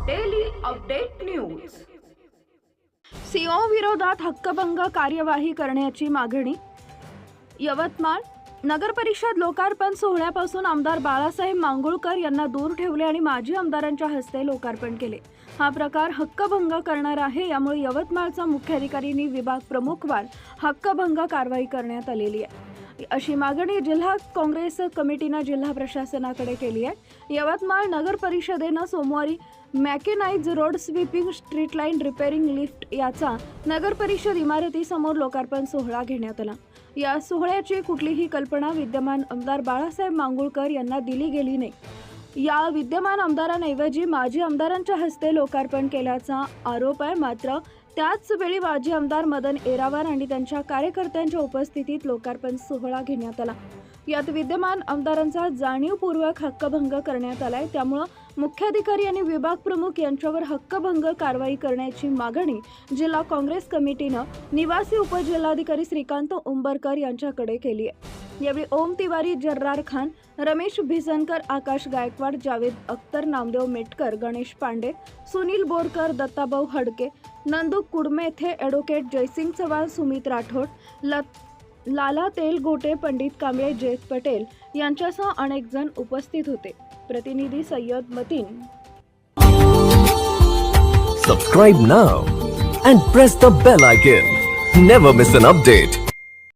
Update news CO विरोधात हक्कभंग कार्यवाही करण्याची मागणी. यवतमाळ नगरपरिषद लोकार्पण सोहळ्यापासून आमदार बाळासाहेब मांगुळकर यांना दूर ठेवले आणि माजी आमदारांच्या हस्ते लोकार्पण केले. हा प्रकार हक्कभंग करणार आहे यामुळे यवतमाळचा मुख्याधिकारींनी विभाग प्रमुखवार हक्कभंग कारवाई करण्यात आलेली आहे. अशी मागणी जिल्हा काँग्रेस कमिटीनं जिल्हा प्रशासनाकडे केली आहे. यवतमाळ नगर परिषदेनं सोमवारी mechanize road sweeping street line repairing lift याचा नगर परिषद इमारतीसमोर लोकार्पण सोहळा घेण्यात आला. या सोहळ्याची कुठलीही कल्पना विद्यमान आमदार बाळासाहेब मांगुळकर यांना दिली गेली नाही. या विद्यमान आमदारांऐवजी माजी आमदारांच्या हस्ते लोकार्पण केल्याचा आरोप आहे. मात्र त्याच वेळी माजी आमदार मदन एरावार आणि त्यांच्या कार्यकर्त्यांच्या उपस्थितीत लोकार्पण सोहळा घेण्यात आला. यात विद्यमान आमदारांचा जाणीवपूर्वक हक्कभंग करण्यात आलाय. त्यामुळं मुख्याधिकारी आणि विभाग प्रमुख यांच्यावर हक्कभंग कारवाई करण्याची मागणी जिल्हा काँग्रेस कमिटीनं निवासी उपजिल्हाधिकारी श्रीकांत उंबरकर यांच्याकडे केली आहे. यावेळी ओम तिवारी जर्रार खान रमेश भिसनकर आकाश गायकवाड जावेद अख्तर नामदेव मेटकर गणेश पांडे सुनील बोरकर दत्ताभाऊ हडके नंदू कुडमेथे ॲडव्होकेट जयसिंग चव्हाण सुमित राठोड लत लाला तेलगोटे पंडित कांबळे जयत पटेल यांच्यासह अनेक जण उपस्थित होते. प्रतिनिधी Sayyad Mateen Subscribe now and press the bell icon. Never miss an update.